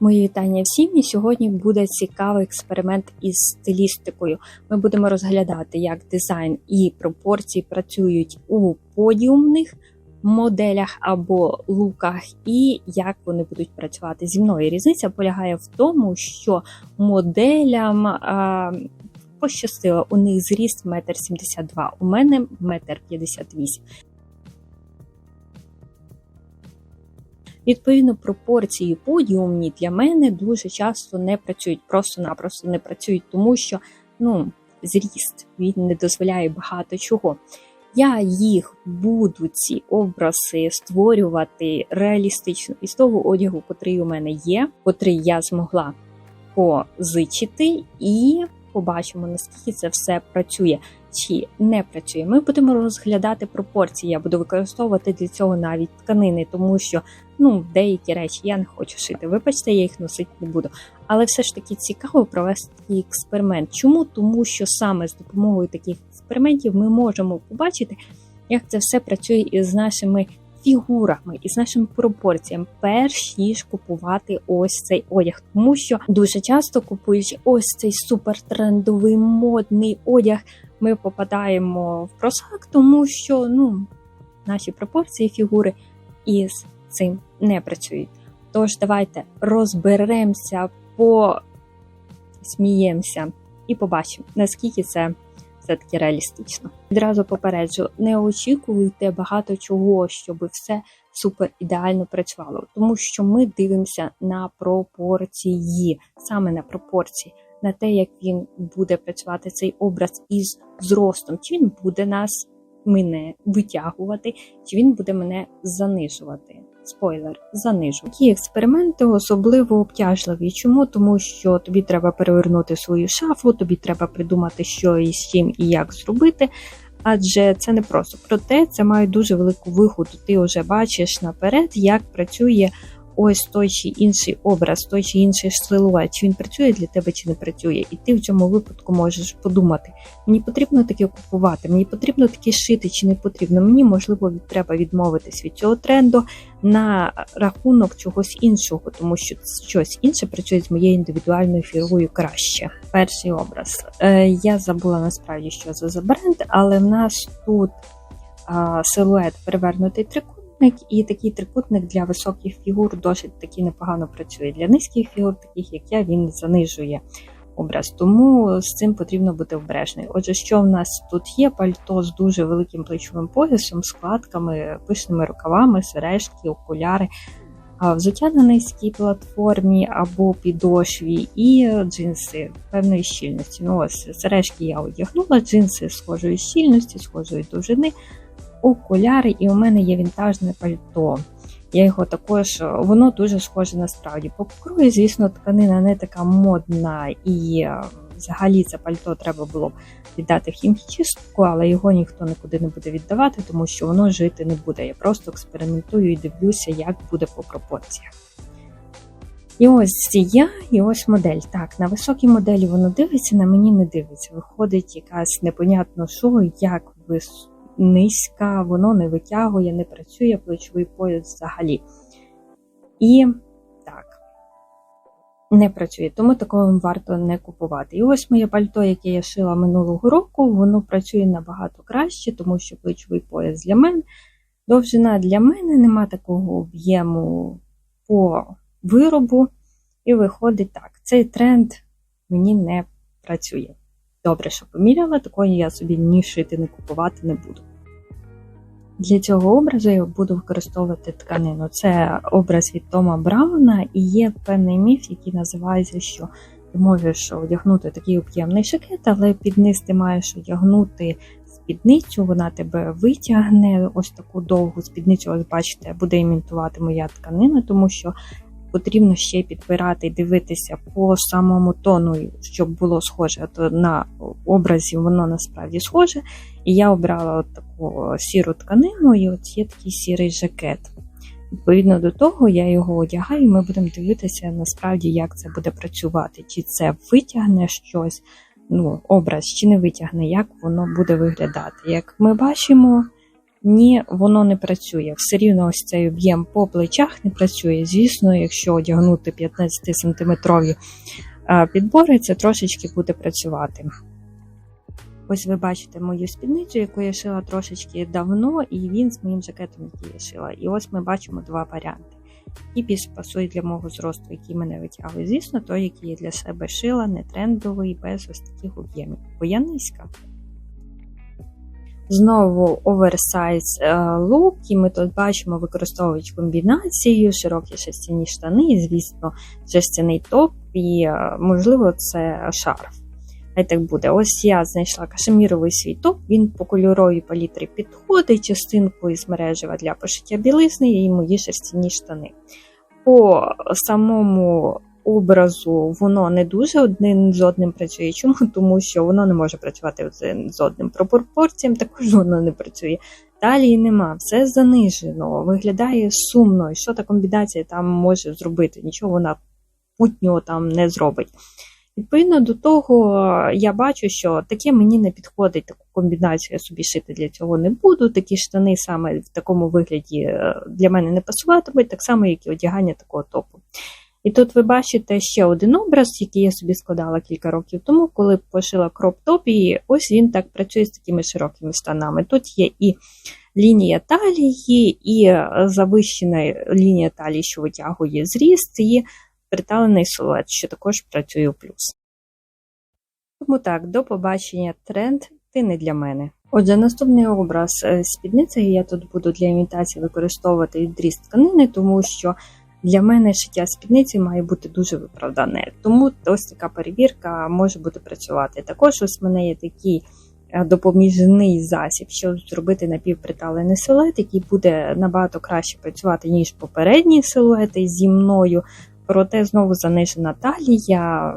Мої вітання всім. І сьогодні буде цікавий експеримент із стилістикою. Ми будемо розглядати, як дизайн і пропорції працюють у подіумних моделях або луках, і як вони будуть працювати зі мною. Різниця полягає в тому, що моделям а, пощастило, у них зріст 1,72 м, у мене 1,58 м. Відповідно, пропорції подіумні для мене дуже часто не працюють, просто-напросто не працюють, тому що ну, зріст він не дозволяє багато чого. Я їх буду ці образи створювати реалістично із того одягу, котрий у мене є, котрий я змогла позичити, і побачимо, наскільки це все працює чи не працює. Ми будемо розглядати пропорції. Я буду використовувати для цього навіть тканини, тому що ну, деякі речі я не хочу шити. Вибачте, я їх носити не буду. Але все ж таки цікаво провести експеримент. Чому? Тому що саме з допомогою таких експериментів ми можемо побачити, як це все працює із нашими фігурами, із нашими пропорціями, перш ніж купувати ось цей одяг. Тому що дуже часто купуючи ось цей супертрендовий модний одяг, ми попадаємо в просак, тому що ну, наші пропорції фігури із цим не працюють. Тож давайте розберемося, посміємося і побачимо, наскільки це все-таки реалістично. Відразу попереджу, не очікуйте багато чого, щоб все супер ідеально працювало, тому що ми дивимося на пропорції, саме на пропорції, на те, як він буде працювати цей образ із зростом, чи він буде нас мене витягувати, чи він буде мене занижувати. Спойлер, занижу. Такі експерименти особливо обтяжливі. Чому? Тому що тобі треба перевернути свою шафу, тобі треба придумати, що і з чим і як зробити. Адже це не просто. Проте це має дуже велику вигоду. Ти вже бачиш наперед, як працює ось той чи інший образ, той чи інший силует, чи він працює для тебе, чи не працює. І ти в цьому випадку можеш подумати: мені потрібно таке купувати, мені потрібно таке шити, чи не потрібно. Мені можливо треба відмовитись від цього тренду на рахунок чогось іншого, тому що щось інше працює з моєю індивідуальною фігурою краще. Перший образ. Е, Я забула насправді, що це за бренд, але в нас тут силует перевернутий трикут трикутник, і такий трикутник для високих фігур досить таки непогано працює. Для низьких фігур, таких як я, він занижує образ. Тому з цим потрібно бути обережним. Отже, що в нас тут є? Пальто з дуже великим плечовим поясом, складками, пишними рукавами, сережки, окуляри. Взуття на низькій платформі або підошві і джинси певної щільності. Ну ось Сережки я одягнула, джинси схожої щільності, схожої довжини окуляри, і у мене є вінтажне пальто. Я його також, воно дуже схоже насправді. По покрою, звісно, тканина не така модна, і е, взагалі це пальто треба було віддати в хімчистку, але його ніхто нікуди не буде віддавати, тому що воно жити не буде. Я просто експериментую і дивлюся, як буде по пропорціях. І ось я, і ось модель. Так, на високій моделі воно дивиться, на мені не дивиться. Виходить якась непонятно що, як високо низька, воно не витягує, не працює плечовий пояс взагалі. І так, не працює, тому такого варто не купувати. І ось моє пальто, яке я шила минулого року, воно працює набагато краще, тому що плечовий пояс для мене. Довжина для мене нема такого об'єму по виробу. І виходить так, цей тренд мені не працює. Добре, що поміряла, такої я собі ні шити, не купувати не буду. Для цього образу я буду використовувати тканину. Це образ від Тома Брауна, і є певний міф, який називається, що ти можеш одягнути такий об'ємний шакет, але під низ ти маєш одягнути спідницю, вона тебе витягне ось таку довгу спідницю, ось бачите, буде імітувати моя тканина, тому що потрібно ще підбирати і дивитися по самому тону, щоб було схоже. То на образі воно насправді схоже. І я обрала от таку сіру тканину, і от є такий сірий жакет. Відповідно до того, я його одягаю, і ми будемо дивитися, насправді, як це буде працювати. Чи це витягне щось, ну, образ, чи не витягне, як воно буде виглядати. Як ми бачимо, ні, воно не працює. Все рівно ось цей об'єм по плечах не працює. Звісно, якщо одягнути 15 сантиметрові підбори, це трошечки буде працювати. Ось ви бачите мою спідницю, яку я шила трошечки давно, і він з моїм жакетом, який я шила. І ось ми бачимо два варіанти. І більш пасує для мого зросту, який мене витягує. Звісно, той, який я для себе шила, не трендовий, без ось таких об'ємів. Бо я низька. Знову оверсайз е, лук, і ми тут бачимо, використовують комбінацію, широкі шерстяні штани, і, звісно, шерстяний топ, і, е, можливо, це шарф. Хай так буде. Ось я знайшла кашеміровий свій топ, він по кольоровій палітрі підходить, частинку із мережева для пошиття білизни і мої шерстяні штани. По самому образу воно не дуже один з одним працює. Чому? Тому що воно не може працювати один з одним. Про пропорціям також воно не працює. Талії нема, все занижено, виглядає сумно. І що та комбінація там може зробити? Нічого вона путнього там не зробить. Відповідно до того, я бачу, що таке мені не підходить, таку комбінацію я собі шити для цього не буду. Такі штани саме в такому вигляді е, для мене не пасуватимуть, так само, як і одягання такого топу. І тут ви бачите ще один образ, який я собі складала кілька років тому, коли пошила кроп-топ, і ось він так працює з такими широкими штанами. Тут є і лінія талії, і завищена лінія талії, що витягує зріст, і приталений силует, що також працює у плюс. Тому так, до побачення тренд ти не для мене. Отже, наступний образ е, спідниці я тут буду для імітації використовувати відріз тканини, тому що для мене шиття спідниці має бути дуже виправдане. Тому ось така перевірка може бути працювати. Також ось в мене є такий е, допоміжний засіб, щоб зробити напівприталений силует, який буде набагато краще працювати, ніж попередні силуети зі мною. Проте знову занижена талія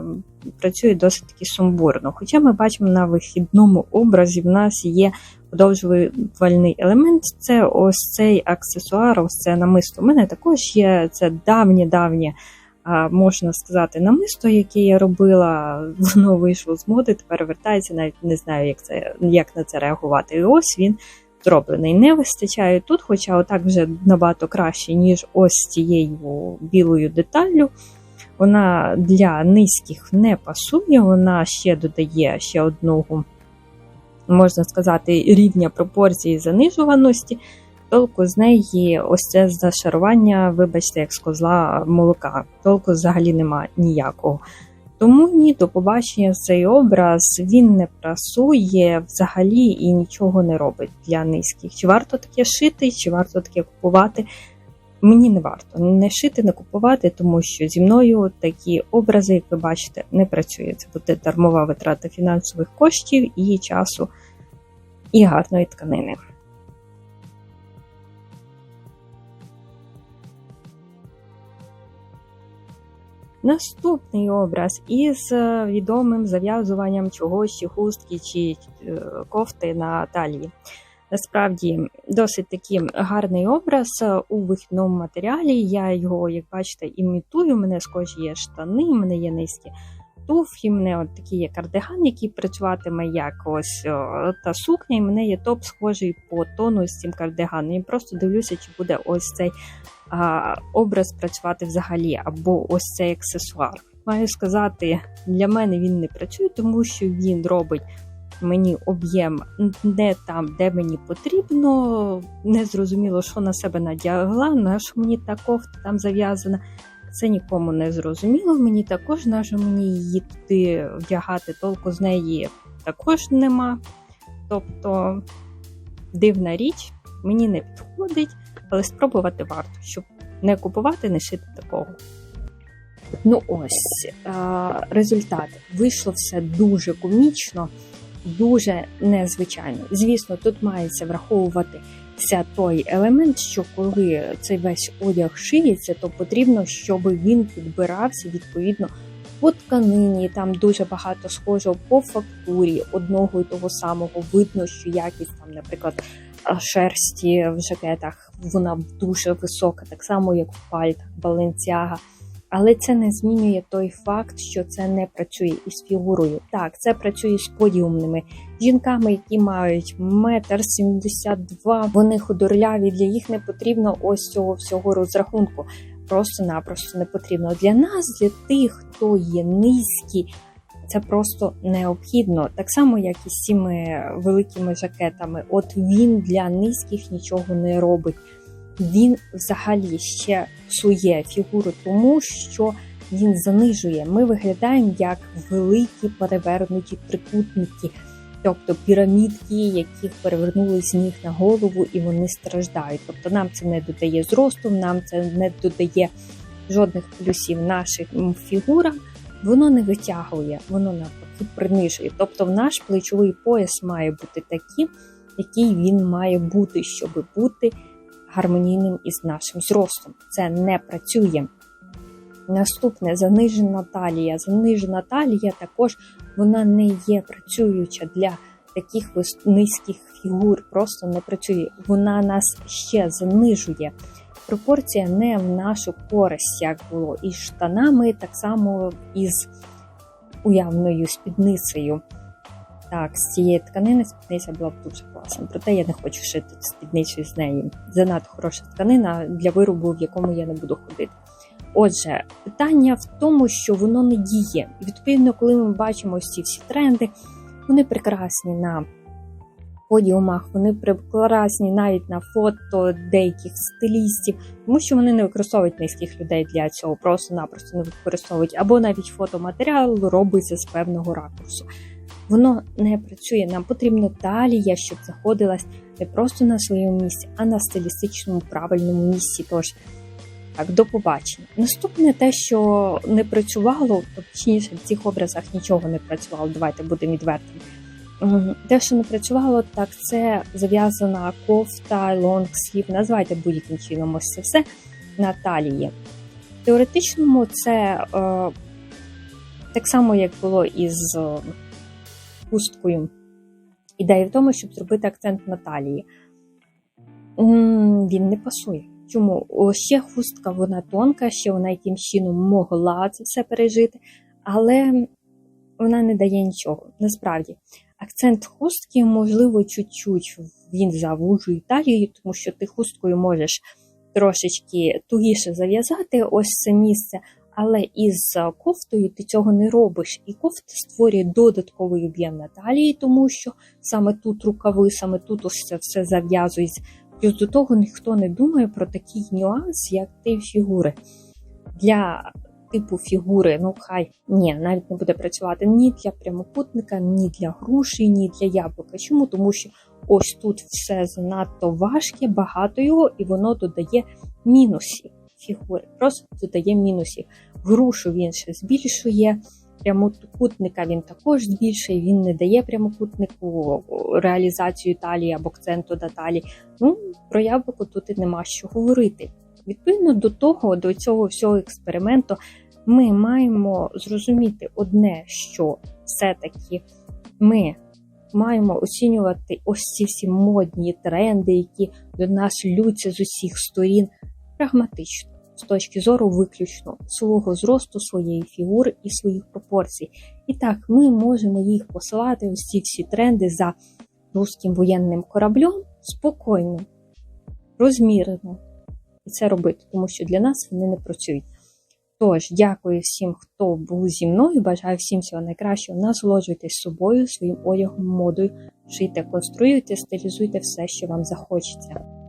працює досить таки сумбурно. Хоча ми бачимо на вихідному образі, в нас є подовжувальний елемент це ось цей аксесуар, ось це намисто. У мене також є це давнє-давнє, можна сказати, намисто, яке я робила, воно вийшло з моди, тепер вертається, навіть не знаю, як це, як на це реагувати. І ось він зроблений. Не вистачає тут, хоча отак вже набагато краще, ніж ось цією білою деталлю. Вона для низьких не пасує, вона ще додає ще одного можна сказати, рівня пропорції занижуваності, толку з неї ось це зашарування, вибачте, як з козла молока. Толку взагалі нема ніякого. Тому ні, до побачення цей образ він не прасує взагалі і нічого не робить для низьких. Чи варто таке шити, чи варто таке купувати? Мені не варто не шити, не купувати, тому що зі мною такі образи, як ви бачите, не працює. Це буде дармова витрата фінансових коштів і часу і гарної тканини. Наступний образ із е, відомим зав'язуванням чогось хустки чи е, кофти на талії. Насправді досить такий гарний образ е, у вихідному матеріалі. Я його, як бачите, імітую. У мене схожі є штани, у мене є низькі туфлі, в мене от такий є кардиган, який працюватиме як ось та сукня, і мене є топ схожий по тону з цим кардиганом. І просто дивлюся, чи буде ось цей образ працювати взагалі, або ось цей аксесуар. Маю сказати, для мене він не працює, тому що він робить. Мені об'єм не там, де мені потрібно. Не зрозуміло, що на себе надягла, на що мені та кофта там зав'язана. Це нікому не зрозуміло. Мені також нащо мені її туди вдягати, толку з неї також нема. Тобто дивна річ, мені не підходить, але спробувати варто, щоб не купувати, не шити такого. Ну ось результат. Вийшло все дуже комічно, дуже незвичайно. Звісно, тут мається враховувати це той елемент, що коли цей весь одяг шиється, то потрібно, щоб він підбирався відповідно по тканині. Там дуже багато схожого по фактурі одного і того самого. Видно, що якість там, наприклад, шерсті в жакетах вона дуже висока, так само як в пальтах, баленцяга. Але це не змінює той факт, що це не працює із фігурою. Так, це працює з подіумними жінками, які мають метр сімдесят два. Вони худорляві. Для їх не потрібно ось цього всього розрахунку. Просто-напросто не потрібно. Для нас, для тих, хто є низькі, це просто необхідно. Так само, як і з цими великими жакетами. От він для низьких нічого не робить. Він взагалі ще псує фігуру, тому що він занижує. Ми виглядаємо як великі перевернуті трикутники, тобто пірамідки, яких перевернули з ніг на голову, і вони страждають. Тобто нам це не додає зросту, нам це не додає жодних плюсів нашим фігурам. Воно не витягує, воно навпаки принижує. Тобто, наш плечовий пояс має бути таким, який він має бути, щоб бути гармонійним із нашим зростом. Це не працює. Наступне занижена талія. Занижена талія також вона не є працююча для таких низьких фігур, просто не працює. Вона нас ще занижує. Пропорція не в нашу користь, як було із штанами, так само із уявною спідницею. Так, з цієї тканини спідниця була б дуже класна. Проте я не хочу шити спідницю з неї. Занадто хороша тканина для виробу, в якому я не буду ходити. Отже, питання в тому, що воно не діє. І відповідно, коли ми бачимо ось ці всі тренди, вони прекрасні на подіумах, вони прекрасні навіть на фото деяких стилістів, тому що вони не використовують низьких людей для цього, просто-напросто не використовують, або навіть фотоматеріал робиться з певного ракурсу. Воно не працює. Нам потрібна талія, щоб знаходилась не просто на своєму місці, а на стилістичному правильному місці. Тож так, до побачення. Наступне те, що не працювало, точніше в цих образах нічого не працювало. Давайте будемо відвертими. Те, що не працювало, так це зав'язана кофта, лонгслів, назвайте будь-яким чином ось це все на талії. В теоретичному це е, так само, як було із е, хусткою. Ідея в тому, щоб зробити акцент на талії. Він не пасує. Чому? Ще хустка вона тонка, ще вона якимсь чином могла це все пережити, але вона не дає нічого. Насправді, акцент хустки, можливо, чуть-чуть він завужує талію, тому що ти хусткою можеш трошечки тугіше зав'язати ось це місце, але із кофтою ти цього не робиш. І кофта створює додатковий об'єм на талії, тому що саме тут рукави, саме тут ось це все зав'язується. Плюс до того ніхто не думає про такий нюанс, як тип фігури. Для типу фігури, ну хай ні, навіть не буде працювати ні для прямокутника, ні для груші, ні для яблука. Чому? Тому що ось тут все занадто важке, багато його, і воно додає мінусів фігури. Просто додає мінусів. Грушу він ще збільшує. Прямокутника він також збільшує, він не дає прямокутнику реалізацію талії або акценту до талії. Ну, про яблуко тут і нема що говорити. Відповідно до того, до цього всього експерименту, ми маємо зрозуміти одне, що все-таки ми маємо оцінювати ось ці всі модні тренди, які до нас лються з усіх сторін, прагматично з точки зору виключно свого зросту, своєї фігури і своїх пропорцій. І так, ми можемо їх посилати, ось ці всі тренди за русським воєнним кораблем спокійно, розмірено. І це робити, тому що для нас вони не працюють. Тож, дякую всім, хто був зі мною. Бажаю всім всього найкращого. Насолоджуйтесь собою, своїм одягом, модою, шийте, конструюйте, стилізуйте все, що вам захочеться.